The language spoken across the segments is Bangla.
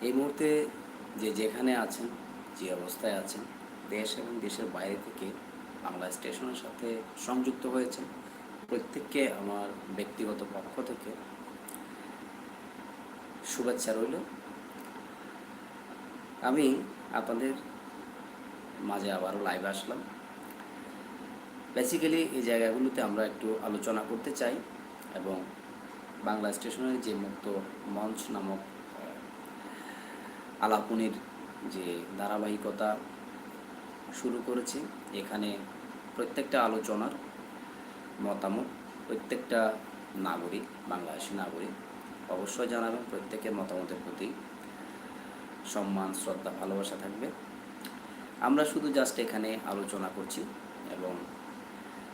এই মুহূর্তে যে যেখানে আছেন, যে অবস্থায় আছেন, দেশ এবং দেশের বাইরে থেকে বাংলা স্টেশনের সাথে সংযুক্ত হয়েছেন, প্রত্যেককে আমার ব্যক্তিগত পক্ষ থেকে শুভেচ্ছা রইল। আমি আপনাদের মাঝে আবারও লাইভে আসলাম। বেসিক্যালি এই জায়গাগুলোতে আমরা একটু আলোচনা করতে চাই এবং বাংলা স্টেশনের যে মুক্ত মঞ্চ নামক আলাপনির যে ধারাবাহিকতা শুরু করেছি, এখানে প্রত্যেকটা আলোচনার মতামত, প্রত্যেকটা নাগরিক, বাংলাদেশি নাগরিক অবশ্যই জানাবেন, প্রত্যেকের মতামতের প্রতি সম্মান, শ্রদ্ধা, ভালোবাসা থাকবে। আমরা শুধু জাস্ট এখানে আলোচনা করছি এবং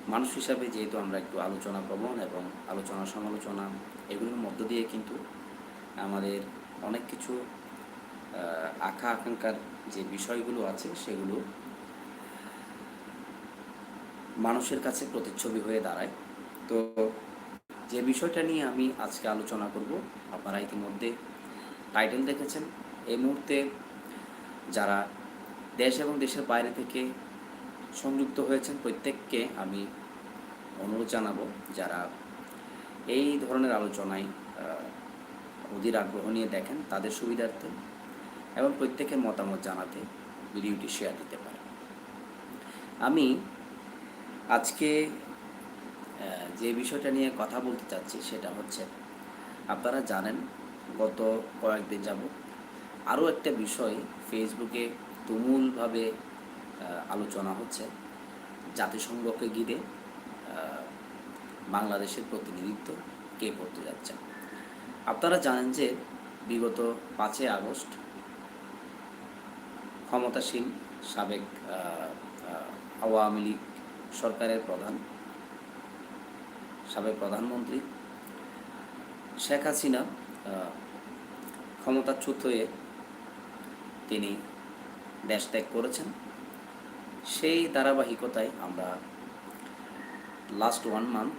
মানুষ হিসাবে যেহেতু আমরা একটু আলোচনা প্রবণ এবং আলোচনা সমালোচনা এগুলোর মধ্য দিয়ে কিন্তু আমাদের অনেক কিছু আশা আকাঙ্ক্ষার যে বিষয়গুলো আছে সেগুলো মানুষের কাছে প্রতিচ্ছবি হয়ে দাঁড়ায়। তো যে বিষয়টা নিয়ে আমি আজকে আলোচনা করব, আপনারা ইতিমধ্যে টাইটেল দেখেছেন। এই মুহূর্তে যারা দেশ এবং দেশের বাইরে থেকে সংযুক্ত হয়েছেন, প্রত্যেককে আমি অনুরোধ জানাব যারা এই ধরনের আলোচনায় অধীর আগ্রহ নিয়ে দেখেন, তাদের সুবিধার্থে এবং প্রত্যেকের মতামত জানাতে, ভিডিওটি শেয়ার দিতে পারে। আমি আজকে যে বিষয়টা নিয়ে কথা বলতে চাচ্ছি সেটা হচ্ছে, আপনারা জানেন, গত কয়েকদিন যাবত আরও একটা বিষয় ফেসবুকে তুমুলভাবে আলোচনা হচ্ছে। জাতিসংঘকে ঘিরে বাংলাদেশের প্রতিনিধিত্ব কে করতে যাচ্ছে? আপনারা জানেন যে বিগত পাঁচই আগস্ট ক্ষমতাসীন সাবেক আওয়ামী লীগ সরকারের প্রধান, সাবেক প্রধানমন্ত্রী শেখ হাসিনা ক্ষমতাচ্যুত হয়ে তিনি দেশ ত্যাগ করেছেন। সেই ধারাবাহিকতায় আমরা লাস্ট ওয়ান মান্থ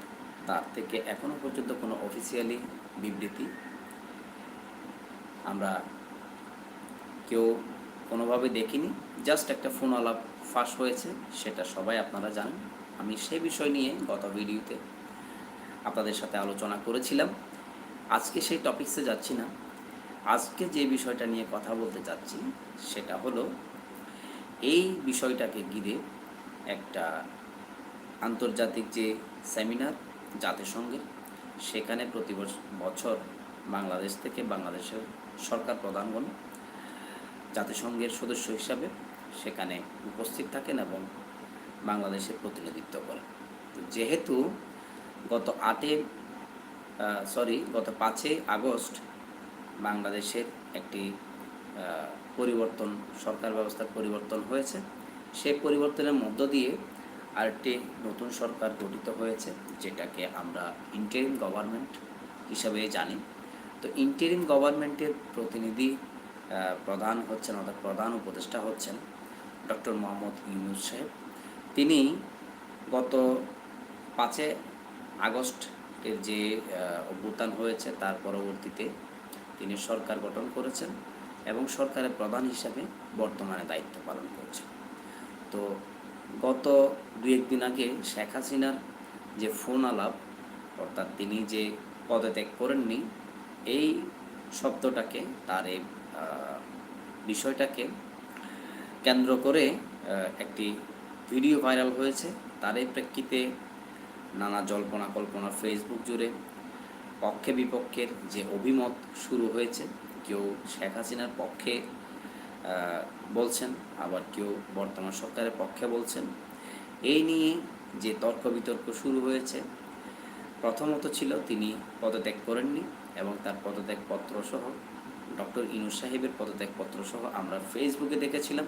তার থেকে এখনও পর্যন্ত কোনো অফিসিয়ালি বিবৃতি আমরা কেউ কোনোভাবে দেখিনি জাস্ট একটা ফোন আলাপ ফাঁস হয়েছে, সেটা সবাই আপনারা জানেন। আমি সে বিষয় নিয়ে গত ভিডিওতে আপনাদের সাথে আলোচনা করেছিলাম। আজকে সেই টপিকসে যাচ্ছি না। আজকে যে বিষয়টা নিয়ে কথা বলতে চাচ্ছি, সেটা হলো এই বিষয়টাকে ঘিরে একটা আন্তর্জাতিক যে সেমিনার জাতিসংঘের, সেখানে প্রতি বছ- বছর বাংলাদেশ থেকে বাংলাদেশের সরকার প্রধানগণ জাতিসংঘের সদস্য হিসাবে সেখানে উপস্থিত থাকেন এবং বাংলাদেশের প্রতিনিধিত্ব করেন। যেহেতু গত আটে সরি গত পাঁচই আগস্ট বাংলাদেশের একটি পরিবর্তন, সরকার ব্যবস্থার পরিবর্তন হয়েছে সেই পরিবর্তনের মধ্য দিয়ে আরেকটি নতুন সরকার গঠিত হয়েছে, যেটাকে আমরা ইন্টারিম গভর্নমেন্ট হিসাবে জানি। তো ইন্টারিম গভর্নমেন্টের প্রতিনিধি প্রধান হচ্ছেন, অর্থাৎ প্রধান উপদেষ্টা হচ্ছেন ডক্টর মোহাম্মদ ইউনুস সাহেব। তিনি গত পাঁচে আগস্ট এর যে অভ্যুত্থান হয়েছে, তার পরবর্তীতে তিনি সরকার গঠন করেছেন এবং সরকারের প্রধান হিসাবে বর্তমানে দায়িত্ব পালন করছেন। তো গত দু একদিন আগে শেখ হাসিনার যে ফোন আলাপ, অর্থাৎ তিনি যে পদত্যাগ করেননি, এই শব্দটাকে তার এই বিষয়টাকে কেন্দ্র করে একটি ভিডিও ভাইরাল হয়েছে। তার এই প্রেক্ষিতে নানা জল্পনা কল্পনা ফেসবুক জুড়ে পক্ষে বিপক্ষের যে অভিমত শুরু হয়েছে, কেউ শেখ হাসিনার পক্ষে বলছেন, আবার কেউ বর্তমান সরকারের পক্ষে বলছেন। এই নিয়ে যে তর্ক বিতর্ক শুরু হয়েছে, প্রথমত ছিল তিনি পদত্যাগ করেননি এবং তার পদত্যাগ পত্র সহ ডক্টর ইনুস সাহেবের পদত্যাগ পত্র সহ আমরা ফেসবুকে দেখেছিলাম।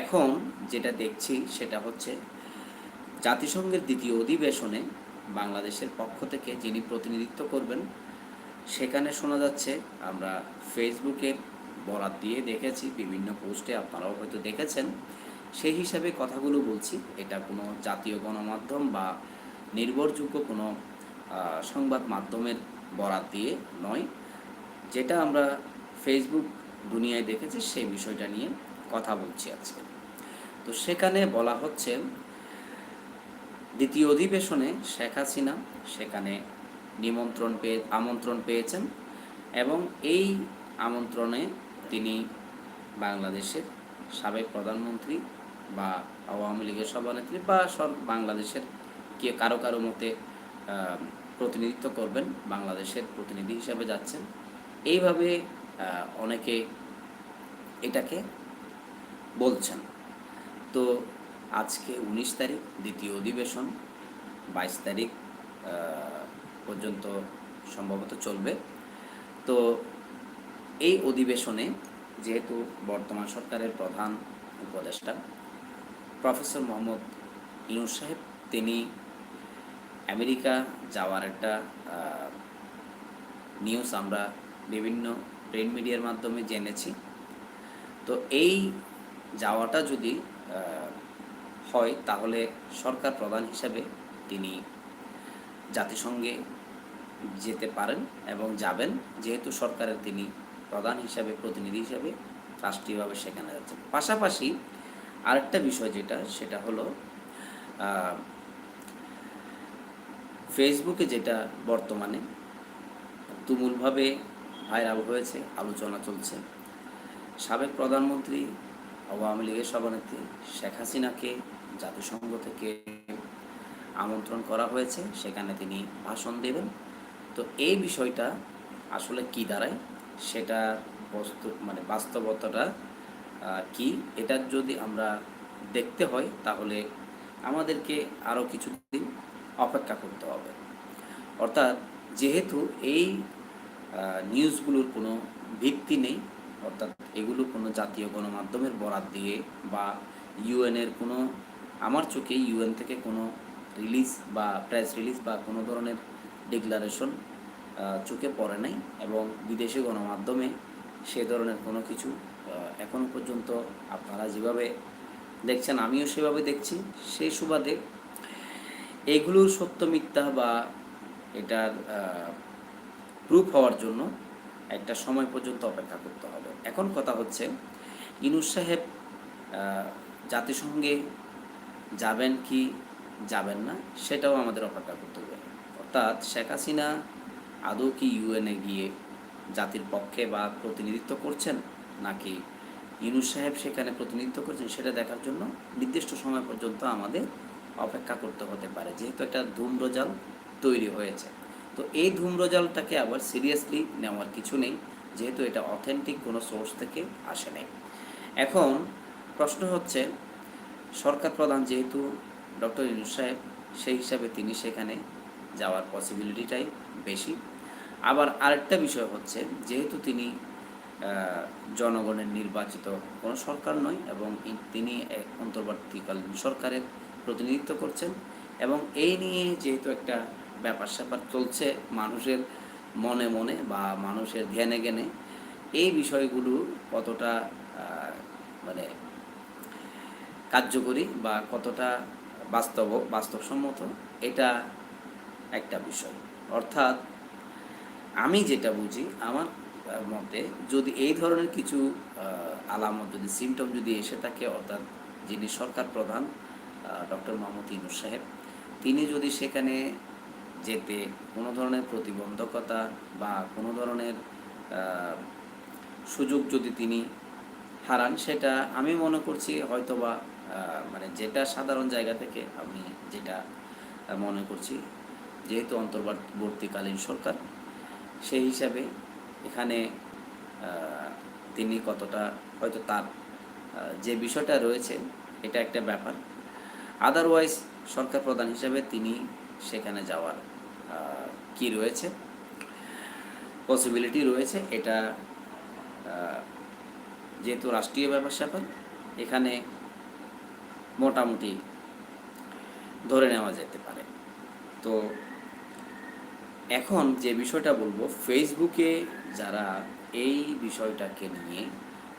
এখন যেটা দেখছি সেটা হচ্ছে, জাতিসংঘের দ্বিতীয় অধিবেশনে বাংলাদেশের পক্ষ থেকে যিনি প্রতিনিধিত্ব করবেন, সেখানে শোনা যাচ্ছে, আমরা ফেসবুকের বরাত দিয়ে দেখেছি, বিভিন্ন পোস্টে আপনারাও হয়তো দেখেছেন, সেই হিসাবে কথাগুলো বলছি। এটা কোনো জাতীয় গণমাধ্যম বা নির্ভরযোগ্য কোনো সংবাদ মাধ্যমের বরাত দিয়ে নয়। যেটা আমরা ফেসবুক দুনিয়ায় দেখেছি, সেই বিষয়টা নিয়ে কথা বলছি আজকে। তো সেখানে বলা হচ্ছে, দ্বিতীয় অধিবেশনে শেখ হাসিনা সেখানে নিমন্ত্রণ পেয়ে, আমন্ত্রণ পেয়েছেন এবং এই আমন্ত্রণে তিনি বাংলাদেশের সাবেক প্রধানমন্ত্রী বা আওয়ামী লীগের সভানেত্রী বা সব বাংলাদেশের কে, কারও কারও মতে প্রতিনিধিত্ব করবেন, বাংলাদেশের প্রতিনিধি হিসাবে যাচ্ছেন। এইভাবে অনেকে এটাকে বলছেন। তো আজকে উনিশ তারিখ, দ্বিতীয় অধিবেশন। বাইশ তারিখ পর্যন্ত সম্ভবত চলবে। তো এই অধিবেশনে যেহেতু বর্তমান সরকারের প্রধান উপদেষ্টা প্রফেসর মোহাম্মদ ইউনুস সাহেব, তিনি আমেরিকা যাওয়ার একটা নিউজ আমরা বিভিন্ন প্রিন্ট মিডিয়ার মাধ্যমে জেনেছি। তো এই যাওয়াটা যদি হয়, তাহলে সরকার প্রধান হিসাবে তিনি জাতিসংঘে যেতে পারেন এবং যাবেন। যেহেতু সরকারের তিনি প্রধান হিসাবে, প্রতিনিধি হিসাবে রাষ্ট্রীয়ভাবে সেখানে যাচ্ছেন। পাশাপাশি আরেকটা বিষয় যেটা, সেটা হলো ফেসবুকে যেটা বর্তমানে তুমুলভাবে ভাইরাল হয়েছে, আলোচনা চলছে। সাবেক প্রধানমন্ত্রী, আওয়ামী লীগের সভানেত্রী শেখ হাসিনাকে জাতিসংঘ থেকে আমন্ত্রণ করা হয়েছে, সেখানে তিনি ভাষণ দেবেন। তো এই বিষয়টা আসলে কি দাঁড়ায়? সেটা বস্তু মানে বাস্তবতাটা কি? এটা যদি আমরা দেখতে হয়, তাহলে আমাদেরকে আরও কিছুদিন অপেক্ষা করতে হবে। অর্থাৎ যেহেতু এই নিউজগুলোর কোনো ভিত্তি নেই অর্থাৎ এগুলো কোনো জাতীয় গণমাধ্যমের বরাত দিয়ে বা ইউএনের কোনো আমার চোখে ইউএন থেকে কোনো রিলিজ বা প্রেস রিলিজ বা কোনো ধরনের ডিক্লারেশন চোখে পড়ে নাই এবং বিদেশি গণমাধ্যমে সে ধরনের কোনো কিছু আহ, এখনও পর্যন্ত আপনারা যেভাবে দেখছেন আমিও সেভাবে দেখছি। সেই সুবাদে এগুলোর সত্য মিথ্যা বা এটার প্রুফ হওয়ার জন্য একটা সময় পর্যন্ত অপেক্ষা করতে হবে। এখন কথা হচ্ছে, ইনুস সাহেব জাতিসংঘে যাবেন কি যাবেন না, সেটাও আমাদের অপেক্ষা করতে হবে। অর্থাৎ শেখ হাসিনা আদৌ কি ইউএনএ গিয়ে জাতির পক্ষে বা প্রতিনিধিত্ব করছেন, নাকি ইউনুস সাহেব সেখানে প্রতিনিধিত্ব করছেন, সেটা দেখার জন্য নির্দিষ্ট সময় পর্যন্ত আমাদের অপেক্ষা করতে হতে পারে। যেহেতু একটা ধূম্রজাল তৈরি হয়েছে। তো এই ধূম্রজালটাকে আবার সিরিয়াসলি নেওয়ার কিছু নেই, যেহেতু এটা অথেন্টিক কোনো সোর্স থেকে আসে নাই। এখন প্রশ্ন হচ্ছে, সরকার প্রধান যেহেতু ডক্টর ইনুস সাহেব, সেই হিসাবে তিনি সেখানে যাওয়ার পসিবিলিটিটাই বেশি। আবার আরেকটা বিষয় হচ্ছে, যেহেতু তিনি জনগণের নির্বাচিত কোনো সরকার নয় এবং তিনি অন্তর্বর্তীকালীন সরকারের প্রতিনিধিত্ব করছেন এবং এই নিয়ে যেহেতু একটা ব্যাপার স্যাপার চলছে মানুষের মনে মনে বা মানুষের ধ্যানে জ্ঞানে। এই বিষয়গুলো কতটা মানে কার্যকরী বা কতটা বাস্তব, বাস্তবসম্মত, এটা একটা বিষয়। অর্থাৎ আমি যেটা বুঝি আমার মতে যদি এই ধরনের কিছু আলামত, যদি সিমটম যদি এসে থাকে, অর্থাৎ যিনি সরকার প্রধান ডক্টর মোহাম্মদ ইনুস সাহেব, তিনি যদি সেখানে যেতে কোনো ধরনের প্রতিবন্ধকতা বা কোনো ধরনের সুযোগ যদি তিনি হারান, সেটা আমি মনে করছি হয়তোবা মানে যেটা সাধারণ জায়গা থেকে আমি যেটা মনে করছি, যেহেতু অন্তর্বর্তীকালীন সরকার, সেই হিসাবে এখানে তিনি কতটা হয়তো তার যে বিষয়টা রয়েছে, এটা একটা ব্যাপার। আদারওয়াইজ সরকার প্রধান হিসাবে তিনি সেখানে যাওয়ার কি রয়েছে? পসিবিলিটি রয়েছে, এটা যেহেতু রাষ্ট্রীয় ব্যাপার স্যাপার, এখানে মোটামুটি ধরে নেওয়া যেতে পারে। তো এখন যে বিষয়টা বলব ফেসবুকে যারা এই বিষয়টাকে নিয়ে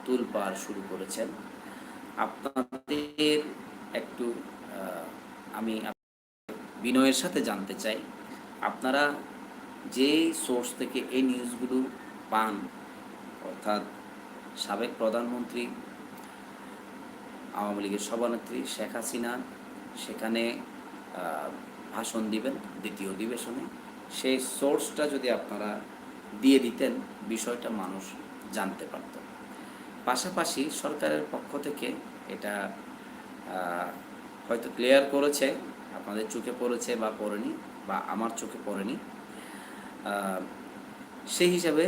তুলপাড় শুরু করেছেন, আপনাদের একটু আমি বিনয়ের সাথে জানতে চাই। আপনারা যে সোর্স থেকে এই নিউজগুলো পান, অর্থাৎ সাবেক প্রধানমন্ত্রী, আওয়ামী লীগের সভানেত্রী শেখ হাসিনা, সেখানে ভাষণ দিবেন, দ্বিতীয় অধিবেশনে। সেই সোর্সটা যদি আপনারা দিয়ে দিতেন, বিষয়টা মানুষ জানতে পারত। পাশাপাশি সরকারের পক্ষ থেকে এটা হয়তো ক্লিয়ার করেছে, আপনাদের চোখে পড়েছে বা পড়েনি বা আমার চোখে পড়েনি। সেই হিসাবে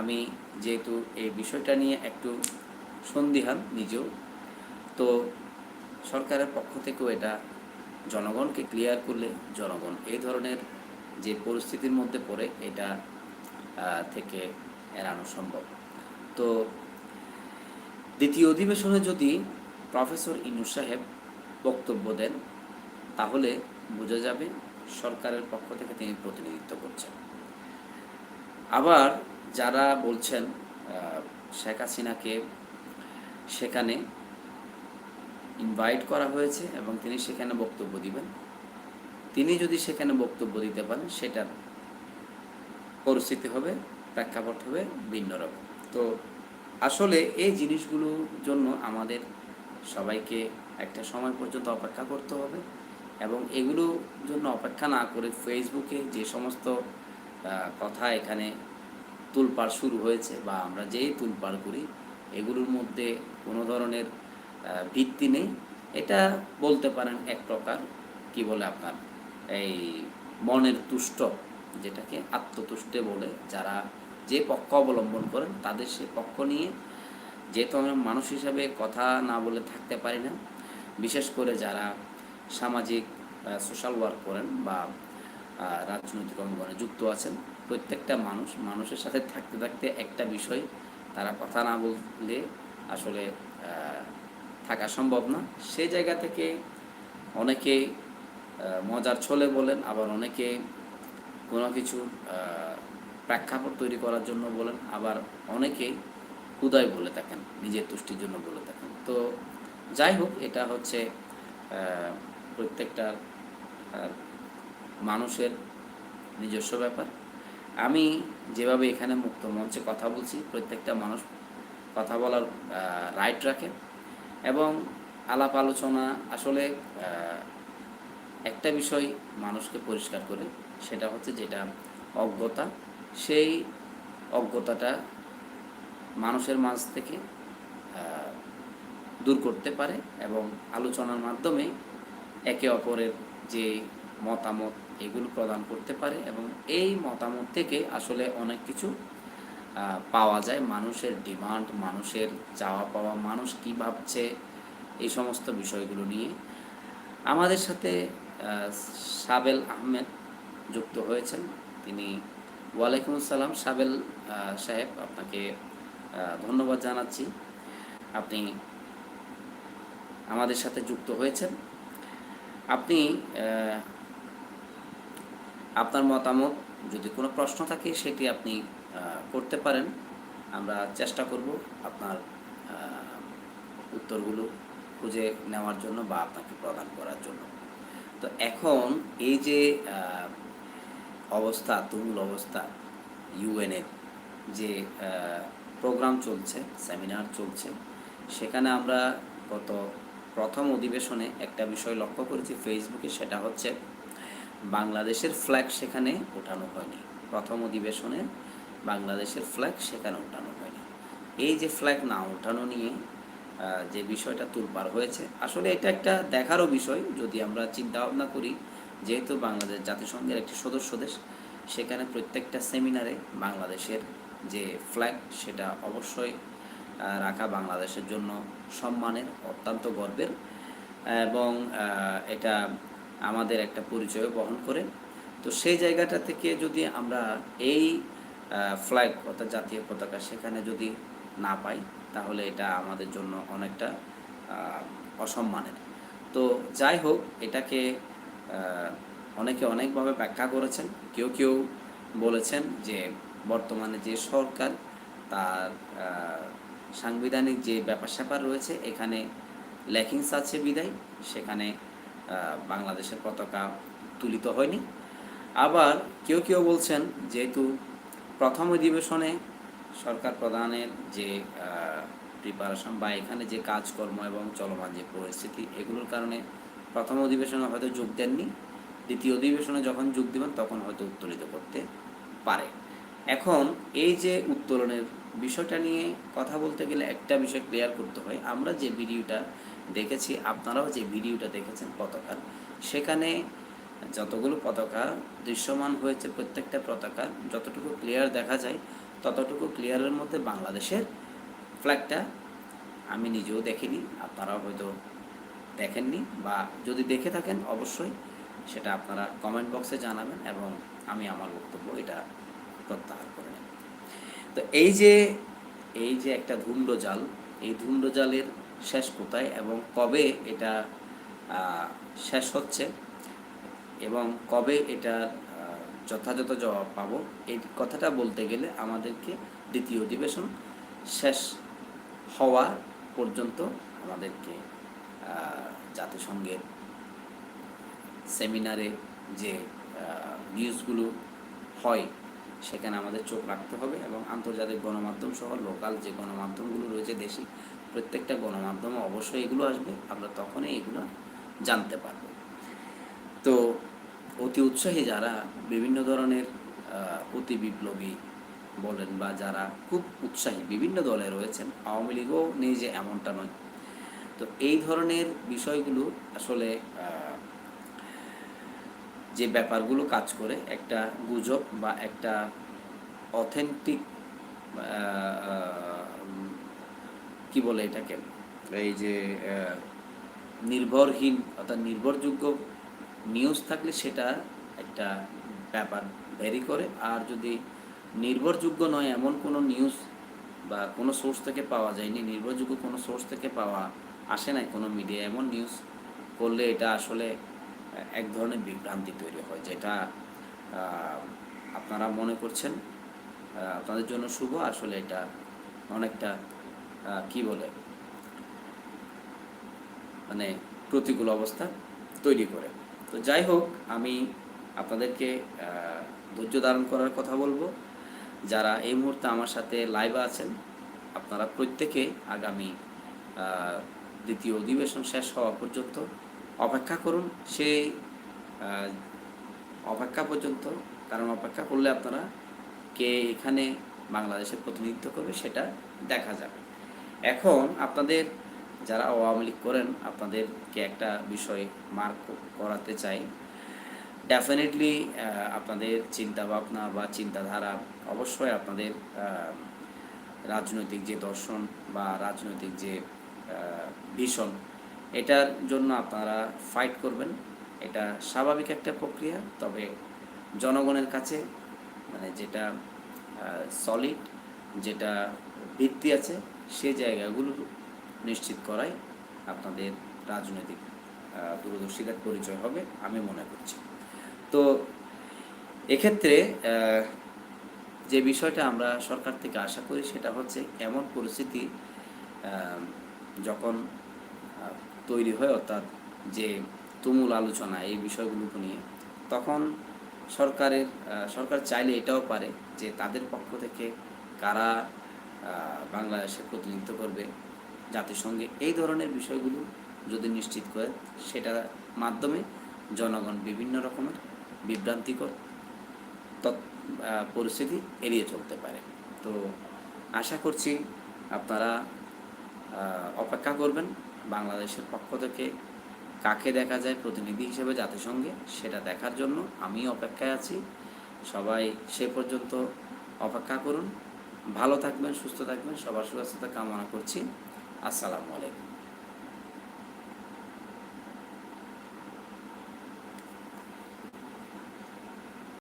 আমি যেহেতু এই বিষয়টা নিয়ে একটু সন্দিহান নিজেও, তো সরকারের পক্ষ থেকেও এটা জনগণকে ক্লিয়ার করলে জনগণ এই ধরনের যে পরিস্থিতির মধ্যে পড়ে এটা থেকে এড়ানো সম্ভব। তো দ্বিতীয় অধিবেশনে যদি প্রফেসর ইনু সাহেব বক্তব্য দেন, তাহলে বোঝা যাবে সরকারের পক্ষ থেকে তিনি প্রতিনিধিত্ব করছেন। আবার যারা বলছেন শেখ হাসিনাকে সেখানে ইনভাইট করা হয়েছে এবং তিনি সেখানে বক্তব্য দিবেন। তিনি যদি সেখানে বক্তব্য দিতে পারেন, সেটার পরিস্থিতি হবে, প্রেক্ষাপট হবে ভিন্ন রকম। তো আসলে এই জিনিসগুলোর জন্য আমাদের সবাইকে একটা সময় পর্যন্ত অপেক্ষা করতে হবে। এবং এগুলোর জন্য অপেক্ষা না করে ফেসবুকে যে সমস্ত কথা এখানে তুলপাড় শুরু হয়েছে বা আমরা যেই তুলপাড় করি, এগুলোর মধ্যে কোনো ধরনের ভিত্তি নেই। এটা বলতে পারেন এক প্রকার, কি বলে আপনার, এই মনের তুষ্ট, যেটাকে আত্মতুষ্টে বলে। যারা যে পক্ষ অবলম্বন করেন, তাদের সে পক্ষ নিয়ে যেহেতু আমরা মানুষ হিসাবে কথা না বলে থাকতে পারি না। বিশেষ করে যারা সামাজিক সোশ্যাল ওয়ার্ক করেন বা রাজনৈতিক অঙ্গনে যুক্ত আছেন, প্রত্যেকটা মানুষ, মানুষের সাথে থাকতে থাকতে একটা বিষয় তারা কথা না বললে আসলে থাকা সম্ভব না। সেই জায়গা থেকে অনেকে মজার ছলে বলেন, আবার অনেকে কোনো কিছু প্রেক্ষাপট তৈরি করার জন্য বলেন, আবার অনেকেই উদয় বলে থাকেন, নিজের তুষ্টির জন্য বলে থাকেন। তো যাই হোক, এটা হচ্ছে প্রত্যেকটা মানুষের নিজস্ব ব্যাপার। আমি যেভাবে এখানে মুক্ত মঞ্চে কথা বলছি, প্রত্যেকটা মানুষ কথা বলার রাইট রাখে। এবং আলাপ আলোচনা আসলে একটা বিষয় মানুষকে পরিষ্কার করে, সেটা হচ্ছে যেটা অজ্ঞতা। সেই অজ্ঞতাটা মানুষের মাঝ থেকে দূর করতে পারে এবং আলোচনার মাধ্যমে একে অপরের যে মতামত এগুলো প্রদান করতে পারে এবং এই মতামত থেকে আসলে অনেক কিছু পাওয়া যায়। মানুষের ডিমান্ড মানুষের চাওয়া পাওয়া, মানুষ কী ভাবছে, এই সমস্ত বিষয়গুলো নিয়ে। আমাদের সাথে সাবেল আহমেদ যুক্ত হয়েছেন। তিনি, ওয়ালাইকুম আসসালাম সাবেল সাহেব, আপনাকে ধন্যবাদ জানাচ্ছি। আপনি আমাদের সাথে যুক্ত হয়েছেন। আপনি আপনার মতামত, যদি কোনো প্রশ্ন থাকে সেটি আপনি করতে পারেন। আমরা চেষ্টা করব আপনার উত্তরগুলো খুঁজে নেওয়ার জন্য বা আপনাকে প্রদান করার জন্য। তো এখন এই যে অবস্থা, তুমুল অবস্থা ইউএনের যে প্রোগ্রাম চলছে সেমিনার চলছে, সেখানে আমরা গত প্রথম অধিবেশনে একটা বিষয় লক্ষ্য করেছি ফেসবুকে, সেটা হচ্ছে বাংলাদেশের ফ্ল্যাগ সেখানে ওঠানো হয়নি। প্রথম অধিবেশনে বাংলাদেশের ফ্ল্যাগ সেখানে ওঠানো হয়নি। এই যে ফ্ল্যাগ না ওঠানো নিয়ে যে বিষয়টা তুলপার হয়েছে, আসলে এটা একটা দেখারও বিষয় যদি আমরা চিন্তা ভাবনা করি, যেহেতু বাংলাদেশ জাতিসংঘের একটি সদস্য দেশ, সেখানে প্রত্যেকটা সেমিনারে বাংলাদেশের যে ফ্ল্যাগ সেটা অবশ্যই রাখা বাংলাদেশের জন্য সম্মানের অত্যন্ত গর্বের। এবং এটা আমাদের একটা পরিচয় বহন করে। তো সেই জায়গাটা থেকে যদি আমরা এই ফ্ল্যাগ অর্থাৎ জাতীয় পতাকা সেখানে যদি না পাই, তাহলে এটা আমাদের জন্য অনেকটা অসম্মানের। তো যাই হোক, এটাকে অনেকে অনেকভাবে ব্যাখ্যা করেছেন। কেউ কেউ বলেছেন যে বর্তমানে যে সরকার, তার সাংবিধানিক যে ব্যাপার স্যাপার রয়েছে, এখানে ল্যাকিংস আছে বিদায়, সেখানে বাংলাদেশের পতাকা তুলিত হয়নি। আবার কেউ কেউ বলছেন, যেহেতু প্রথম অধিবেশনে সরকার প্রধানের যে প্রিপারেশন বা এখানে যে কাজকর্ম এবং চলমান যে পরিস্থিতি, এগুলোর কারণে প্রথম অধিবেশনে হয়তো যোগ দেননি। দ্বিতীয় অধিবেশনে যখন যোগ দেবেন, তখন হয়তো উত্তোলিত করতে পারে। এখন এই যে উত্তোলনের বিষয়টা নিয়ে কথা বলতে গেলে একটা বিষয় ক্লিয়ার করতে হয়। আমরা যে ভিডিওটা দেখেছি, আপনারাও যে ভিডিওটা দেখেছেন পতাকার সেখানে যতগুলো পতাকা দৃশ্যমান হয়েছে প্রত্যেকটা পতাকা, যতটুকু ক্লিয়ার দেখা যায়, ততটুকু ক্লিয়ারের মধ্যে বাংলাদেশের ফ্ল্যাগটা আমি নিজেও দেখিনি, আপনারাও হয়তো দেখেননি বা যদি দেখে থাকেন অবশ্যই সেটা আপনারা কমেন্ট বক্সে জানাবেন এবং আমি আমার বক্তব্য এটা প্রত্যাহার তো এই যে এই যে একটা ধুম্র জাল এই ধুম্র জালের শেষ কোথায় এবং কবে এটা শেষ হচ্ছে এবং কবে আহ, যথাযথ জবাব পাবো এই কথাটা বলতে গেলে আমাদেরকে দ্বিতীয় অধিবেশন শেষ হওয়া পর্যন্ত আমাদেরকে জাতিসংঘের সেমিনারে যে নিউজগুলো হয় সেখানে আমাদের চোখ রাখতে হবে এবং আন্তর্জাতিক গণমাধ্যম সহ লোকাল যে গণমাধ্যমগুলো রয়েছে, দেশি প্রত্যেকটা গণমাধ্যমে অবশ্যই এগুলো আসবে। আমরা তখনই এগুলো জানতে পারব। তো অতি উৎসাহী যারা বিভিন্ন ধরনের অতি বিপ্লবী বলেন বা যারা খুব উৎসাহী বিভিন্ন দলে রয়েছেন, আওয়ামী লীগও নেই যে এমনটা নয়। তো এই ধরনের বিষয়গুলো আসলে যে ব্যাপারগুলো কাজ করে, একটা গুজব বা একটা অথেন্টিক কি বলে এটাকে? এই যে নির্ভরহীন অর্থাৎ নির্ভরযোগ্য নিউজ থাকলে সেটা একটা ব্যাপার ভ্যারি করে। আর যদি নির্ভরযোগ্য নয়, এমন কোনো নিউজ বা কোনো সোর্স থেকে পাওয়া যায়নি, নির্ভরযোগ্য কোনো সোর্স থেকে পাওয়া আসে নাই কোনো মিডিয়া এমন নিউজ করলে এটা আসলে এক ধরনের বিভ্রান্তি তৈরি হয়, যেটা আপনারা মনে করছেন আপনাদের জন্য শুভ, আসলে এটা অনেকটা কি বলে মানে প্রতিকূল অবস্থা তৈরি করে। তো যাই হোক, আমি আপনাদেরকে ধৈর্য ধারণ করার কথা বলব। যারা এই মুহূর্তে আমার সাথে লাইভে আছেন, আপনারা প্রত্যেকে আগামী দ্বিতীয় অধিবেশন শেষ হওয়া পর্যন্ত অপেক্ষা করুন সেই অপেক্ষা পর্যন্ত, কারণ অপেক্ষা করলে আপনারা কে এখানে বাংলাদেশের প্রতিনিধিত্ব করবে সেটা দেখা যাবে। এখন আপনাদের যারা আওয়ামী লীগ করেন, আপনাদেরকে একটা বিষয় মার্ক করাতে চাই। ডেফিনেটলি আপনাদের চিন্তা ভাবনা বা চিন্তাধারা অবশ্যই আপনাদের রাজনৈতিক যে দর্শন বা রাজনৈতিক যে ভীষণ এটার জন্য আপনারা ফাইট করবেন। এটা স্বাভাবিক একটা প্রক্রিয়া, তবে জনগণের কাছে মানে যেটা সলিড যেটা ভিত্তি আছে, সে জায়গাগুলো নিশ্চিত করাই আপনাদের রাজনৈতিক দূরদর্শিতার পরিচয় হবে, আমি মনে করছি। তো এক্ষেত্রে যে বিষয়টা আমরা সরকার থেকে আশা করি, সেটা হচ্ছে এমন পরিস্থিতি যখন তৈরি হয় অর্থাৎ যে তুমুল আলোচনা এই বিষয়গুলোকে নিয়ে, তখন সরকারের সরকার চাইলে এটাও পারে যে তাদের পক্ষ থেকে কারা বাংলাদেশে প্রতিনিধিত্ব করবে জাতিসংঘে। এই ধরনের বিষয়গুলো যদি নিশ্চিত করে, সেটার মাধ্যমে জনগণ বিভিন্ন রকমের বিভ্রান্তিকর পরিস্থিতি এড়িয়ে চলতে পারে। তো আশা করছি আপনারা অপেক্ষা করবেন। বাংলাদেশের পক্ষ থেকে কাকে দেখা যায় প্রতিনিধি হিসেবে জাতিসংঘে, সেটা দেখার জন্য আমি অপেক্ষায় আছি। সবাই সে পর্যন্ত অপেক্ষা করুন। ভালো থাকবেন, সুস্থ থাকবেন, সবার সুস্থতা কামনা করছি। আসসালামু আলাইকুম।